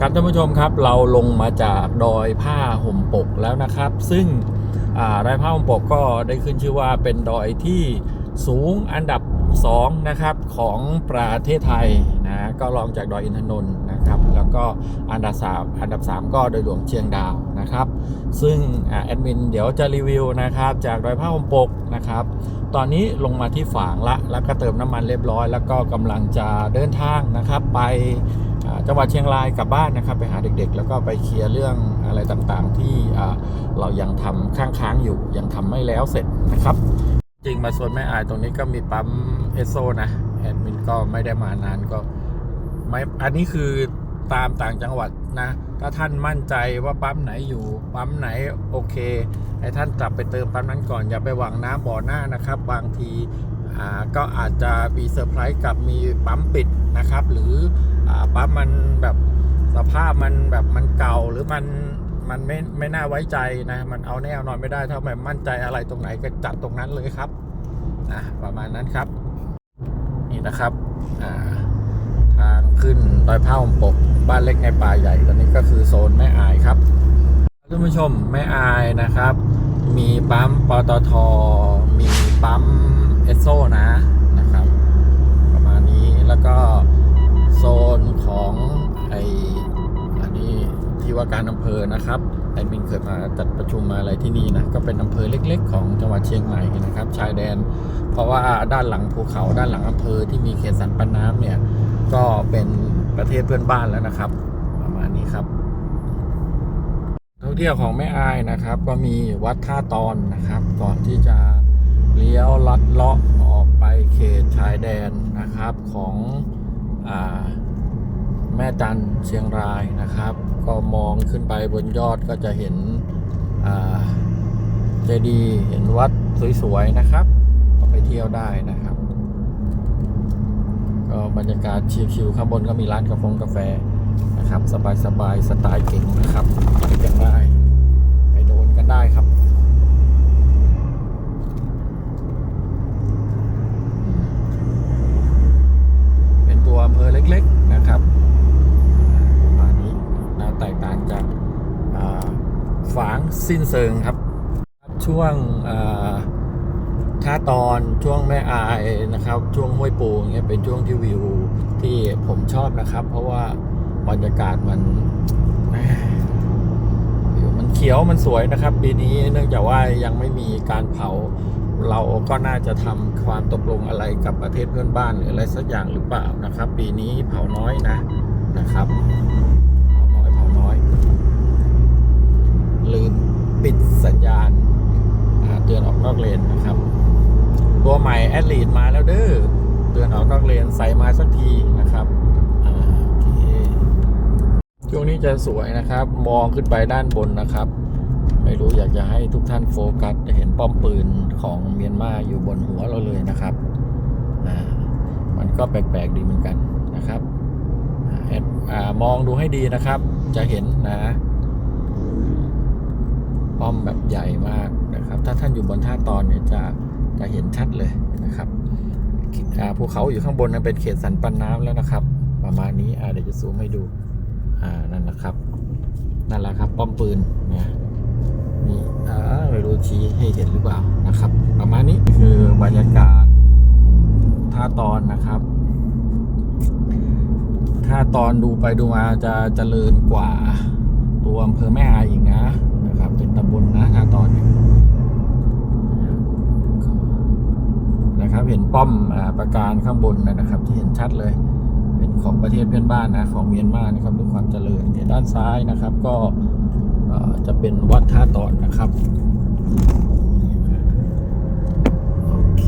ครับท่านผู้ชมครับเราลงมาจากดอยผ้าห่มปกแล้วนะครับ ซึ่งดอยผ้าห่มปกก็ได้ขึ้นชื่อว่าเป็นดอยที่สูงอันดับ2นะครับของประเทศไทยนะก็รองจากดอยอินทนนท์นะครับ แล้วก็อันดับ3อันดับ 3 ก็ดอยหลวงเชียงดาวนะครับ ซึ่งอแอดมินเดี๋ยวจะรีวิวนะครับ จากดอยผ้าห่มปกนะครับ ตอนนี้ลงมาที่ฝางละแล้วก็เติมน้ำมันเรียบร้อย แล้วก็กำลังจะเดินทางนะครับไป จังหวัดเชียงรายกลับบ้านนะครับไปหาเด็กๆ แล้วก็ไปเคลียร์เรื่องอะไรต่างๆ ที่เรายังทำค้างๆอยู่ยังทำไม่แล้วเสร็จนะครับ จริงมาส่วนแม่อายตรงนี้ก็มีปั๊มเอสโซนะแอดมินก็ไม่ได้มานานก็ไม่อันนี้คือตามต่างจังหวัดนะ ถ้าท่านมั่นใจว่าปั๊มไหนอยู่ปั๊มไหนโอเคให้ท่านกลับไปเติมปั๊มนั้นก่อนอย่าไปหวังน้ำบ่อหน้านะครับ บางทีก็อาจจะมีเซอร์ไพรส์กับมีปั๊มปิด นะครับ หรือปั๊มมันแบบสภาพมันแบบมันเก่าหรือมันมันไม่ไม่น่าไว้ใจนะ มันเอาแน่เอานอนไม่ได้ถ้าไม่มั่นใจอะไรตรงไหนก็จัดตรงนั้นเลยครับนะประมาณนั้นครับ นี่นะครับทางขึ้นดอยผ้าห่มปก บ้านเล็กในป่าใหญ่ตอนนี้ก็คือโซนแม่อายครับท่านผู้ชมแม่อายนะครับ มีปั๊มปตทมีปั๊มเอสโซนะ ก็โซนของไออันนี้ที่ว่าการอำเภอนะครับไอมินเคยมาจัดประชุมมาอะไรที่นี่นะก็เป็นอำเภอเล็ก ๆ ของจังหวัดเชียงใหม่นะครับ ชายแดน เพราะว่าด้านหลังภูเขาด้านหลังอำเภอที่มีเขตสันปันน้ำเนี่ยก็เป็นประเทศเพื่อนบ้านแล้วนะครับ ประมาณนี้ครับท่องเที่ยวของแม่อายนะครับ ก็มีวัดท่าตอนนะครับ ก่อนที่จะเลี้ยวลัดเลาะ เขตชายแดนนะครับของอแม่จันเชียงรายนะครับ ก็มองขึ้นไปบนยอดก็จะเห็นเจดีย์เห็นวัดสวยๆนะครับไปเที่ยวได้นะครับ ก็บรรยากาศชิลๆข้างบนก็มีร้านกาแฟกาแฟนะครับ สบายๆสไตล์เก่งนะครับไปกันได้ ไปโดนกันได้ครับ เป็นตัวอำเภอเล็กๆนะครับประมาณนี้น่าแตกต่างจากอ่าฝาง สิ้นเซิงครับ ช่วงท่าตอนช่วงแม่อายนะครับ ช่วงห้วยปูเงี้ยเป็นช่วงที่วิวที่ผมชอบนะครับ เพราะว่าบรรยากาศมันมันเขียวมันสวยนะครับ ปีนี้เนื่องจากว่ายังไม่มีการเผา เราก็น่าจะทำความตกลงอะไรกับประเทศเพื่อนบ้านหรืออะไรสักอย่างหรือเปล่านะครับ ปีนี้เผาน้อยนะนะครับเผาน้อยเผาน้อย ลืมปิดสัญญาณอ่าเตือนออกนอกเลนนะครับ ตัวใหม่แอ ดลีดมาแล้วเด้อเตือนออกนอกเลนใส่มาสักทีนะครับช่วงนี้จะสวยนะครับ มองขึ้นไปด้านบนนะครับ ไม่รู้อยากจะให้ทุกท่านโฟกัสจะเห็นป้อมปืนของเมียนมาอยู่บนหัวเราเลยนะครับมันก็แปลกๆดีเหมือนกันนะครับอ่าแอดมองดูให้ดีนะครับ จะเห็นนะป้อมแบบใหญ่มากนะครับ ถ้าท่านอยู่บนท่าตอนเนี่ยจะจะเห็นชัดเลย นะครับภูเขาอยู่ข้างบนนั้นเป็นเขตสันปันน้ำแล้วนะครับ ประมาณนี้เดี๋ยวจะซูมให้ดูอ่านั่นแหละครับ นั่นแหละครับ ป้อมปืนเนี่ยนี่อ่าไม่รู้ชี้ให้เห็นหรือเปล่านะครับ ประมาณนี้คือบรรยากาศท่าตอนนะครับ ถ้าตอนดูไปดูมาจะเจริญกว่าตัวอำเภอแม่อายอีกนะนะครับ เป็นตำบลนะถ้าตอนเนี่ย นะครับ เห็นป้อมอประการข้างบนนะครับ ที่เห็นชัดเลย เป็นของประเทศเพื่อนบ้านนะของเมียนมานะครับด้วยความเจริญเนี่ยด้านซ้ายนะครับ ก็จะเป็นวัดท่าตอนนะครับโอเค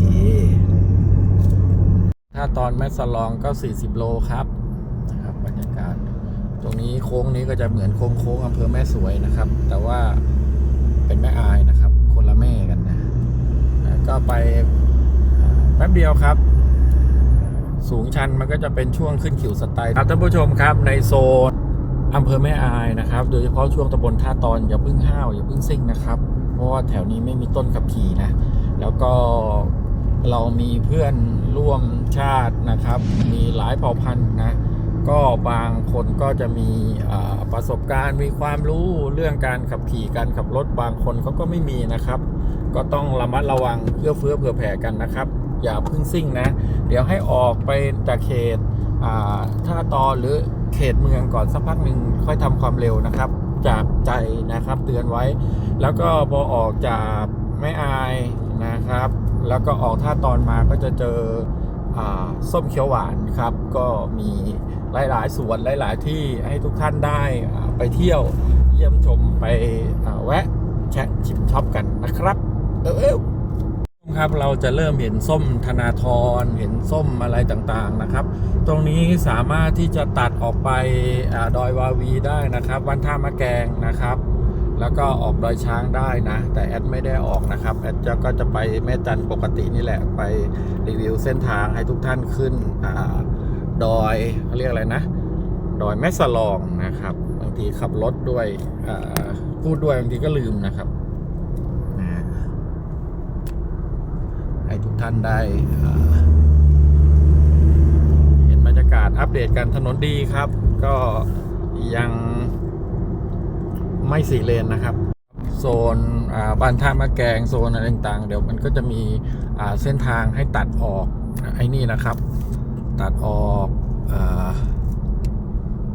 ถ้าตอนแม่สลองก็ 40 โลครับนะครับบรรยากาศตรงนี้โค้งนี้ก็จะเหมือนโค้งโค้งอำเภอแม่สวยนะครับ แต่ว่าเป็นแม่อายนะครับ คนละแม่กันนะ ก็ไป แป๊บเดียวครับ สูงชันมันก็จะเป็นช่วงขึ้นขิวสไตล์ครับท่านผู้ชมครับในโซนอำเภอแม่อายนะครับ โดยเฉพาะช่วงตำบลท่าตอนอย่าพิ่งห้าวอย่าพิ่งซิ่งนะครับ เพราะว่าแถวนี้ไม่มีต้นขับขี่นะ แล้วก็เรามีเพื่อนร่วมชาตินะครับ มีหลายเผ่าพันธุ์นะ ก็บางคนก็จะมีประสบการณ์มีความรู้เรื่องการขับขี่การขับรถบางคนเขาก็ไม่มีนะครับ ก็ต้องระมัดระวังเพื่อเฟื้อเผื่อแผ่กันนะครับ อย่าพึ่งซิ่งนะ เดี๋ยวให้ออกไปจากเขตท่าตอหรือเขตเมืองก่อนสักพักหนึ่งค่อยทำความเร็วนะครับ จากใจนะครับเตือนไว้ แล้วก็พอออกจากแม่อายนะครับ แล้วก็ออกท่าตอนมาก็จะเจอส้มเขียวหวานครับ ก็มีหลาย ๆ สวนหลาย ๆ ที่ให้ทุกท่านได้ไปเที่ยวเยี่ยมชมไปแวะแชะชิมช็อปกันนะครับ เออ ครับเราจะเริ่มเห็นส้มธนาธรเห็นส้มอะไรต่างๆนะครับ ตรงนี้สามารถที่จะตัดออกไปอดอยวาวีได้นะครับวันท่ามะแกงนะครับ แล้วก็ออกดอยช้างได้นะ แต่แอดไม่ได้ออกนะครับแอดจะก็จะไปแม่จันปกตินี่แหละไปรีวิวเส้นทางให้ทุกท่านขึ้นอดอยเขาเรียกอะไรนะดอยแม่สลองนะครับบางทีขับรถด้วยพูดด้วยบางทีก็ลืมนะครับนะให้ ท่านได้เห็นบรรยากาศอัปเดตกันถนนดีครับ ก็ยังไม่สี่เลนนะครับ โซนบ้านท่ามะแกงโซนอะไรต่างๆ เดี๋ยวมันก็จะมีเส้นทางให้ตัดออกไอ้นี่นะครับ ตัดออกอ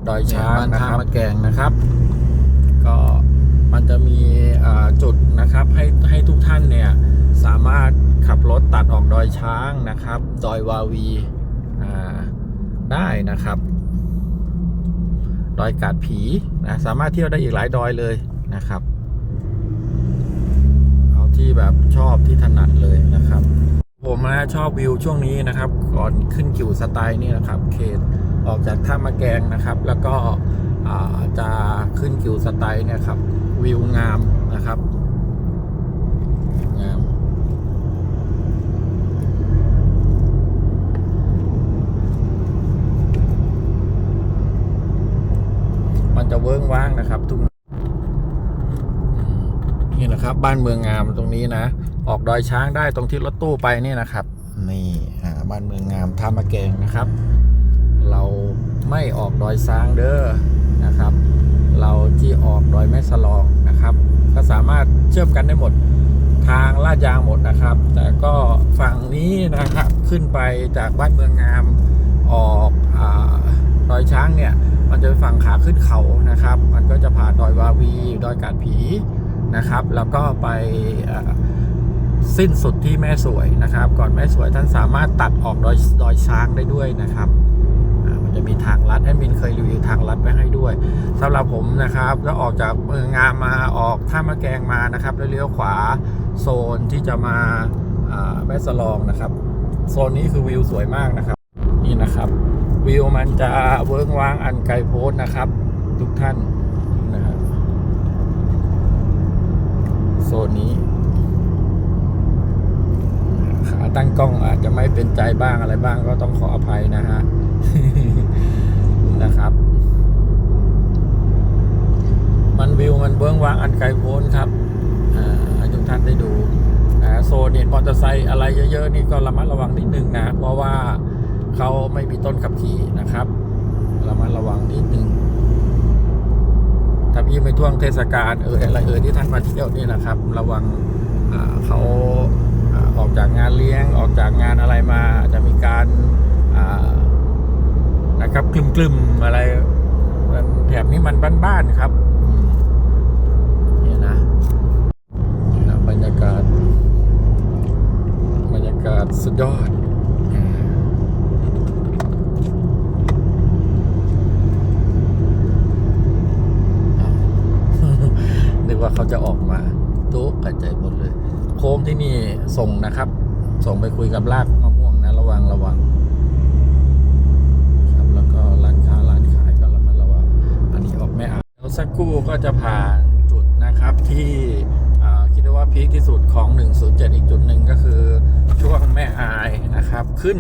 ดอยช้างนะครับมะแกงนะครับ ก็มันจะมีจุดนะครับให้ให้ทุกท่านเนี่ยสามารถ ขับรถตัดออกดอยช้างนะครับ ดอยวาวีได้นะครับ ดอยกาดผีนะสามารถเที่ยวได้อีกหลายดอยเลยนะครับ เอาที่แบบชอบที่ถนัดเลยนะครับ ผมนะชอบวิวช่วงนี้นะครับ ก่อนขึ้นกิวสไตล์นี่นะครับ เขตออกจากท่ามะแกงนะครับ แล้วก็จะขึ้นกิวสไตล์เนี่ยครับ วิวงามนะครับงาม มันจะเวิ้งว้างนะครับ ทุกนี่นะครับ บ้านเมืองงามตรงนี้นะ ออกดอยช้างได้ตรงที่รถตู้ไปนี่นะครับ นี่บ้านเมืองงามท่ามะแกงนะครับ เราไม่ออกดอยช้างเด้อนะครับ เราที่ออกดอยแม่สลองนะครับ ก็สามารถเชื่อมกันได้หมดทางลาดยางหมดนะครับ แต่ก็ฝั่งนี้นะครับขึ้นไปจากบ้านเมืองงามออกอดอยช้างเนี่ย มันจะเป็นฝั่งขาขึ้นเขานะครับ มันก็จะผ่านดอยวาวีดอยกาดผีนะครับ แล้วก็ไปสิ้นสุดที่แม่สวยนะครับ ก่อนแม่สวยท่านสามารถตัดออกดอยดอยช้างได้ด้วยนะครับมันจะมีทางลัดแอดมินเคยรีวิวทางลัดไว้ให้ด้วยสำหรับผมนะครับแล้วออกจากเมืองงามมาออกท่ามะแกงมานะครับแล้วเลี้ยวขวาโซนที่จะมาอ่าแม่สลองนะครับ โซนนี้คือวิวสวยมากนะครับ นี่นะครับ วิวมันจะเวิ้งว้างอันไกลโพ้นนะครับ ทุกท่านนะครับโซนนี้ขาตั้งกล้องอาจจะไม่เป็นใจบ้างอะไรบ้างก็ต้องขออภัยนะฮะนะครับ มันวิวมันเบื้องว้างอันไกลโพ้นครับอ่าให้ทุกท่านได้ดูนะโซนเห็นมอเตอร์ไซค์อะไรเยอะๆนี่ก็ระมัดระวังนิดนึงนะ เพราะว่า เขาไม่มีต้นขับขี่นะครับระมัดระวังนิดนึงถ้าพี่ไม่ท่วงเทศกาลเอออะไรเออที่ท่านมาเที่ยวนี่นะครับ ระวังเขาออกจากงานเลี้ยงออกจากงานอะไรมาจะมีการนะครับกลุ่มๆอะไรแถบนี้มันบ้านๆครับนี่นะนี่นะบรรยากาศ บรรยากาศสุดยอดอ่า นึกว่าเขาจะออกมาตุ๊กกระจายหมดเลย โค้งที่นี่ส่งนะครับ ส่งไปคุยกับลากมะม่วงนะระวังระวังครับแล้วก็ร้านค้าร้านขายก็ระมัดระวังอันนี้ออกไม่อาแล้วสักครู่ก็จะผ่านจุดนะครับที่คิดว่าพีคที่สุดของ 107 อีกจุดหนึ่งก็คือช่วงแม่อายนะครับขึ้น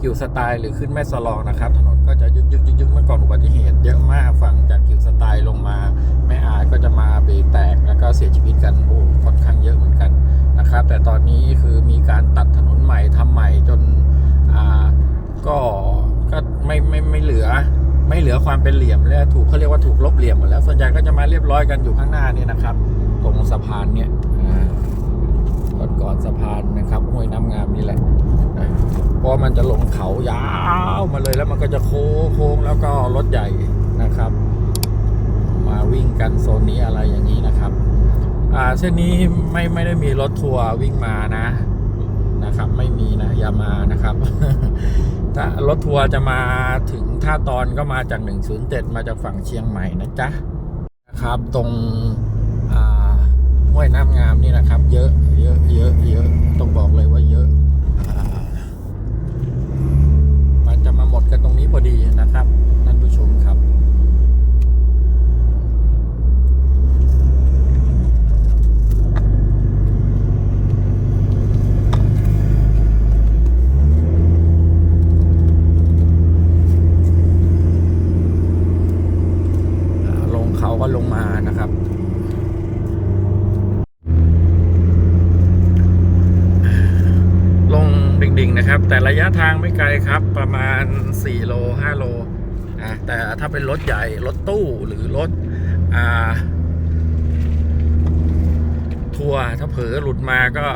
กิวสไตล์หรือขึ้นแม่สลองนะครับ ถนนก็จะยึกยึกยึกยึกเมื่อก่อนอุบัติเหตุเยอะมากฝั่งจากกิวสไตล์ลงมา แม่อายก็จะมาเบรกแตกแล้วก็เสียชีวิตกันโอ้ค่อนข้างเยอะเหมือนกัน นะครับ แต่ตอนนี้คือมีการตัดถนนใหม่ทำใหม่จนอ่าก็ก็ไม่ไม่ไม่เหลือ ไม่เหลือความเป็นเหลี่ยมแล้วถูกเขาเรียกว่าถูกลบเหลี่ยมหมดแล้ว ส่วนใหญ่ก็จะมาเรียบร้อยกันอยู่ข้างหน้านี่นะครับ ตรงสะพานเนี่ยก่อนก่อนสะพานนะครับห้วยน้ำงามนี่แหละนะเพราะมันจะลงเขายาวมาเลยแล้วมันก็จะโค้งโค้งแล้วก็รถใหญ่นะครับ มาวิ่งกันโซนนี้อะไรอย่างนี้นะครับ อ่าเส้นนี้ไม่ไม่ได้มีรถทัวร์วิ่งมานะนะครับไม่มีนะอย่ามานะครับถ้ารถทัวร์จะมาถึงท่าตอนก็มาจาก 107 มาจากฝั่งเชียงใหม่นะจ๊ะนะครับตรงอ่าห้วยน้ำงามนี่นะครับ เยอะเยอะเยอะเยอะต้องบอกเลยว่าเยอะอมันจะมาหมดกันตรงนี้พอดีนะครับท่านผู้ชมครับ อ่าลงเขาก็ลงมานะครับ ลงดิ่งๆนะค ระยะทางไม่ไกลครับประมาณ 4 โล 5 โลอะแต่ถ้าเป็นรถใหญ่ รถตู้หรือรถอ่าทัวร์ถ้าเผลอหลุดมาก็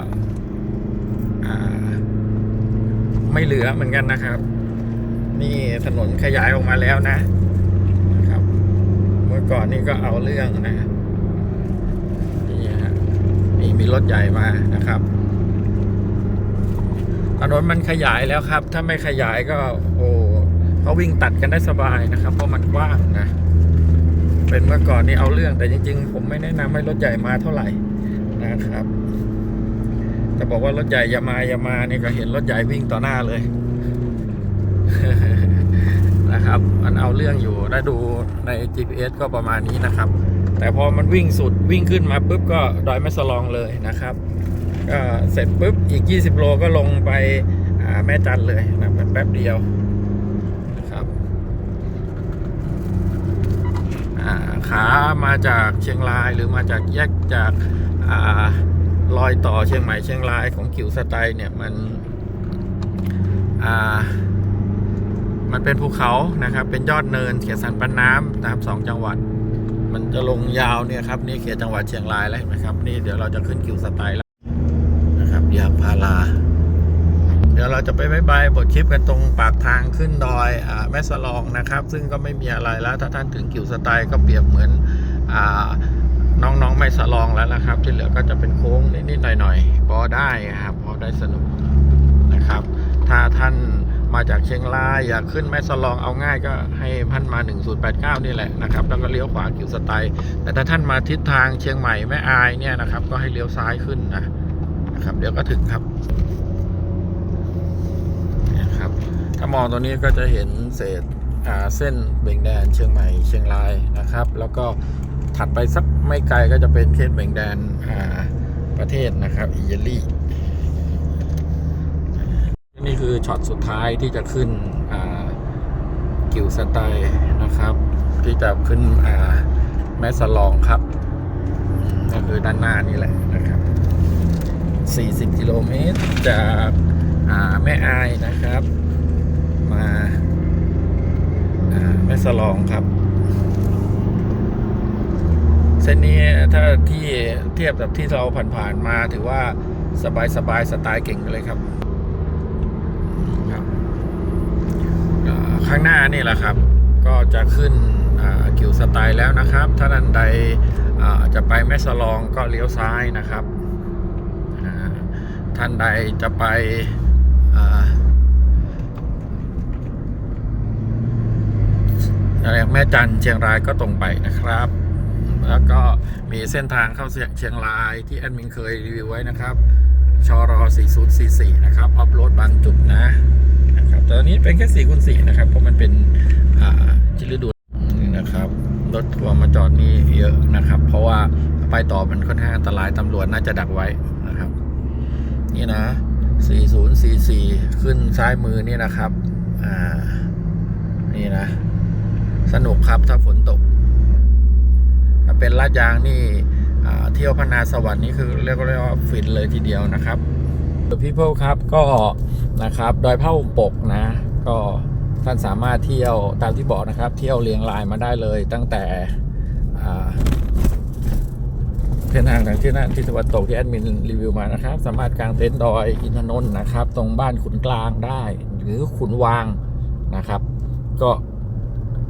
อ่าไม่เหลือเหมือนกันนะครับ นี่ถนนขยายออกมาแล้วนะนะครับ เมื่อก่อนนี่ก็เอาเรื่องนะนี่ฮะนี่มีรถใหญ่มานะครับ ถนนมันขยายแล้วครับ ถ้าไม่ขยายก็โอ้เขาวิ่งตัดกันได้สบายนะครับ เพราะมันกว้างนะ เป็นเมื่อก่อนนี่เอาเรื่องแต่จริง ๆ ผมไม่แนะนำให้รถใหญ่มาเท่าไหร่นะครับ แต่บอกว่ารถใหญ่อย่ามาอย่ามานี่ก็เห็นรถใหญ่วิ่งต่อหน้าเลยนะครับ มันเอาเรื่องอยู่ได้ดูใน GPS ก็ประมาณนี้นะครับ แต่พอมันวิ่งสุดวิ่งขึ้นมาปุ๊บก็ดอยแม่สลองเลยนะครับ ก็เสร็จปุ๊บอีก 20 โลก็ลงไปแม่จันเลยนะแป๊บเดียวนะครับขามาจากเชียงรายหรือมาจากแยกจากอ่ารอยต่อเชียงใหม่เชียงรายของกิวสไตเนี่ยมันมันเป็นภูเขานะครับ เป็นยอดเนินเขตสันปันน้ำนะครับสองจังหวัด มันจะลงยาวเนี่ยครับนี่เขตจังหวัดเชียงรายแล้วเห็นไหมครับนี่เดี๋ยวเราจะขึ้นคิวสไตล์ แล้วนะครับยาเดี๋ยวเราจะไปบายบายบทคลิปกันตรงปากทางขึ้นดอยอแม่สลองนะครับ ซึ่งก็ไม่มีอะไรแล้ว ถ้าท่านถึงคิวสไตล์ก็เปรียบเหมือนอน้องๆไม่สลองแล้วนะครับ ที่เหลือก็จะเป็นโค้งนิดๆหน่อยๆพอได้ครับพอได้สนุกนะครับ ถ้าท่านมาจากเชียงรายอยากขึ้นแม่สลองเอาง่ายก็ให้ท่านมา 1089 นี่แหละนะครับ แล้วก็เลี้ยวขวาคิวสไตล์แต่ถ้าท่านมาทิศทางเชียงใหม่แม่อายเนี่ยนะครับ ก็ให้เลี้ยวซ้ายขึ้นนะ ครับ เดี๋ยวก็ถึงครับนะครับ ถ้ามองตัวนี้ก็จะเห็นเศษเส้นเบ่งแดนเชียงใหม่เชียงรายนะครับ แล้วก็ถัดไปสักไม่ไกลก็จะเป็นเขตเบ่งแดนประเทศนะครับอิตาลีนี่คือช็อตสุดท้ายที่จะขึ้นกิวสไตล์นะครับ ที่จะขึ้นแม่สลองครับ ก็คือด้านหน้านี่แหละ 40 กิโลเมตรจากาแม่อายนะครับมาาแม่สลองครับ เส้นนี้ถ้าที่เทียบกับที่เราผ่านๆมาถือว่าสบายสบายๆสไตล์เก่งเลยครับข้างหน้านี่แหละครับ ก็จะขึ้นกิวสไตล์แล้วนะครับ ถ้าท่านใดจะไปแม่สลองก็เลี้ยวซ้ายนะครับ ท่านใดจะไปอะไรแม่จันเชียงรายก็ตรงไปนะครับ แล้วก็มีเส้นทางเข้าเชียงรายที่แอดมินเคยรีวิวไว้นะครับชร4044 นะครับ ออฟโรดบางจุดนะนะครับแต่ตอนนี้เป็นแค่4คูณ4นะครับ เพราะมันเป็นอ่าจิดูนะครับ รถทัวร์มาจอดนี่เยอะนะครับ เพราะว่าไปต่อมันค่อนข้างอันตรายตำรวจน่าจะดักไว้นะครับ นี่นะ 4044 ขึ้นซ้ายมือนี่นะครับ อ่า นี่นะ สนุกครับถ้าฝนตก ถ้าเป็นลาดยางนี่อ่าเที่ยวพนาสวรรค์นี่คือเรียกว่าฟินเลยทีเดียวนะครับพี่เพิครับก็นะครับดอยผ้าห่มปกนะ ก็ท่านสามารถเที่ยวตามที่บอกนะครับ เที่ยวเรียงรายมาได้เลยตั้งแต่ เส้นทางทางที่นั่นที่ตะวันตกที่แอดมินรีวิวมานะครับ สามารถกางเต็นท์ดอยอินทนนท์นะครับ ตรงบ้านขุนกลางได้ หรือขุนวางนะครับ ก็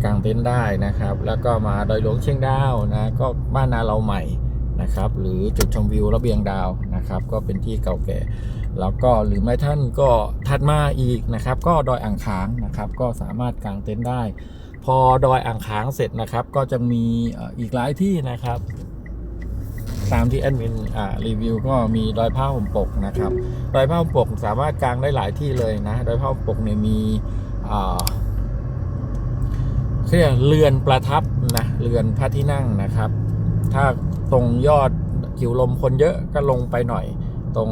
กางเต็นท์ได้นะครับ แล้วก็มาดอยหลวงเชียงดาวนะก็บ้านนาเราใหม่นะครับ หรือจุดชมวิวระเบียงดาวนะครับ ก็เป็นที่เก่าแก่ แล้วก็หรือไม่ท่านก็ถัดมาอีกนะครับ ก็ดอยอ่างขางนะครับ ก็สามารถกางเต็นท์ได้ พอดอยอ่างขางเสร็จนะครับ ก็จะมีอีกหลายที่นะครับ ตามที่แอดมินรีวิวก็มีดอยผ้าห่มปกนะครับดอยผ้าห่มปกสามารถกางได้หลายที่เลยนะดอยผ้าห่มปกเนี่ยมีเรียกเรือนประทับนะเรือนพระที่นั่งนะครับ ถ้าตรงยอดกิวลมคนเยอะก็ลงไปหน่อย ตรง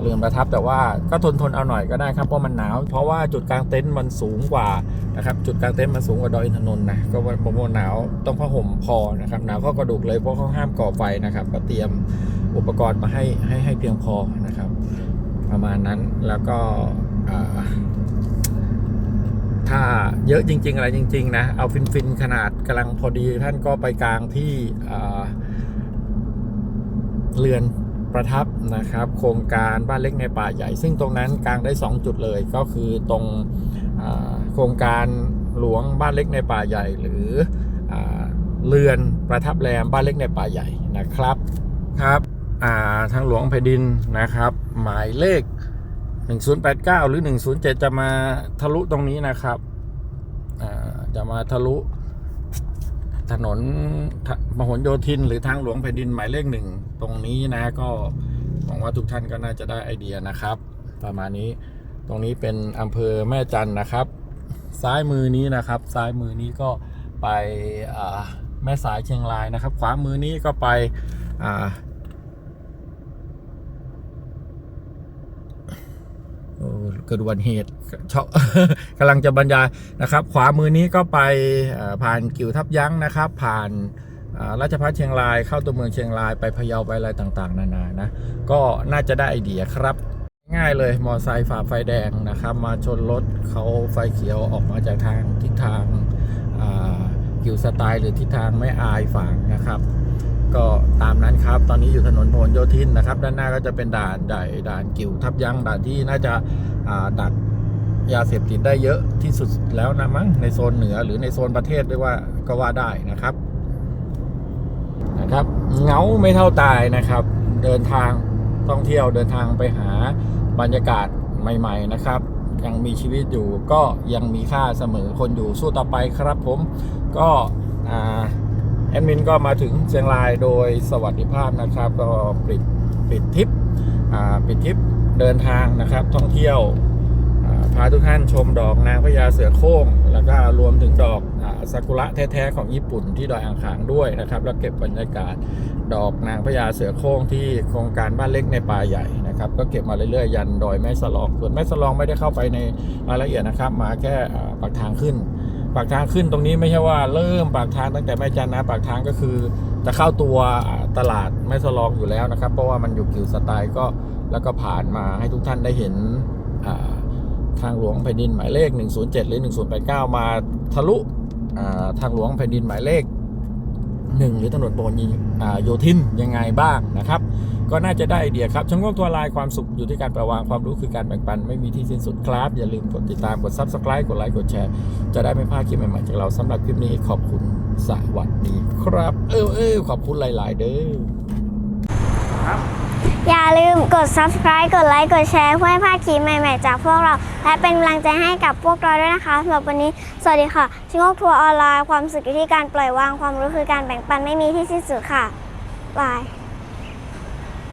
เรือนประทับแต่ว่าก็ทนทนเอาหน่อยก็ได้ครับเพราะมันหนาว เพราะว่าจุดกลางเต็นท์มันสูงกว่านะครับจุดกลางเต็นท์มันสูงกว่าดอยอินทนนท์นะก็ว่าผมว่าหนาวต้องผ้าห่มพอนะครับหนาวก็กระดูกเลยเพราะเขาห้ามก่อไฟนะครับ ก็เตรียมอุปกรณ์มาให้ให้ให้เพียงพอนะครับ ประมาณนั้นแล้วก็ถ้าเยอะจริง ๆ อะไรจริง ๆ นะ เอาฟินๆขนาดกำลังพอดีท่านก็ไปกลางที่เรือน ประทับนะครับ โครงการบ้านเล็กในป่าใหญ่ ซึ่งตรงนั้นกลางได้ 2 จุดเลยก็คือตรงโครงการหลวงบ้านเล็กในป่าใหญ่ หรืออเรือนประทับแรมบ้านเล็กในป่าใหญ่นะครับครับทางหลวงแผ่นดินนะครับ หมายเลข 1089 หรือ 107 จะมาทะลุตรงนี้นะครับจะมาทะลุถนนมหนโยธิน หรือทางหลวงแผ่นดินหมายเลขหนึ่ง ตรงนี้นะก็หวังว่าทุกท่านก็น่าจะได้ไอเดียนะครับ ประมาณนี้ตรงนี้เป็นอำเภอแม่จันนะครับ ซ้ายมือนี้นะครับ ซ้ายมือนี้ก็ไปแม่สายเชียงรายนะครับ ขวามือนี้ก็ไปเกิดอุบัติเหตุช็อกกำลังจะบรรยายนะครับ ขวามือนี้ก็ไปผ่านกิวทับยั้งนะครับ ผ่าน ราชพัฒเชียงรายเข้าตัวเมืองเชียงรายไปพะเยาไปอะไรต่างๆ นานานะก็น่าจะได้ไอเดียครับ ง่ายเลยมอไซค์ฝ่าไฟแดงนะครับ มาชนรถเขาไฟเขียวออกมาจากทางทิศทางกิวสไตล์หรือทิศทางไม่อายฝั่งนะครับก็ตามนั้นครับ ตอนนี้อยู่ถนนพหลโยธินนะครับ ด้านหน้าก็จะเป็นด่านด่านด่านกิวทับยั้งด่านที่น่าจะอ่าดักยาเสพติดได้เยอะที่สุดแล้วนะมั้งในโซนเหนือหรือในโซนประเทศด้วยว่าก็ว่าได้นะครับ ครับเงาไม่เท่าตายนะครับ เดินทางท่องเที่ยวเดินทางไปหาบรรยากาศใหม่ๆนะครับ ยังมีชีวิตอยู่ก็ยังมีค่าเสมอคนอยู่สู้ต่อไปครับผมก็แอดมินก็มาถึงเชียงรายโดยสวัสดิภาพนะครับ ก็ปิดปิดทริปปิดทริปเดินทางนะครับ ท่องเที่ยวพาทุกท่านชมดอกนางพญาเสือโคร่งแล้วก็รวมถึงดอก ซากุระแท้ๆของญี่ปุ่นที่ดอยอ่างขางด้วยนะครับ แล้วเก็บบรรยากาศดอกนางพญาเสือโคร่งที่โครงการบ้านเล็กในป่าใหญ่นะครับ ก็เก็บมาเรื่อยๆ ยันดอยแม่สลองส่วนแม่สลองไม่ได้เข้าไปในรายละเอียดนะครับ มาแค่ปากทางขึ้น ปากทางขึ้นตรงนี้ไม่ใช่ว่าเริ่มปากทางตั้งแต่แม่จันนะปากทางก็คือจะเข้าตัวตลาดแม่สลองอยู่แล้วนะครับ เพราะว่ามันอยู่กิวสไตล์ก็แล้วก็ผ่านมาให้ทุกท่านได้เห็นทางหลวงแผ่นดินหมายเลข 107 หรือ 1089 มาทะลุ ทางหลวงแผ่นดินหมายเลข1หรือถนนโบนโยธินยังไงบ้างนะครับ ก็น่าจะได้ไอเดียครับช่องโลกทัวร์ลน์ความสุขอยู่ที่การประวางความรู้คือการแบ่งปัน ไม่มีที่สิ้นสุดครับ อย่าลืมกดติดตามกด subscribe กดไลค์กดแชร์จะได้ไม่พลาดคลิปใหม่ๆจากเราสำหรับคลิปนี้ขอบคุณสวัสดีครับ เออเออขอบคุณหลาย ๆ เด้อครับ อย่าลืมกด subscribe กดไลค์ กดแชร์เพื่อให้พลาดคลิปใหม่ๆ จากพวกเรา และเป็นกำลังใจให้กับพวกเราด้วยนะคะสำหรับวันนี้ สวัสดีค่ะ ชิงโกทัวร์ออนไลน์ ความสุขอยู่ที่การปล่อยวาง ความรู้คือการแบ่งปันไม่มีที่สิ้นสุดค่ะ บาย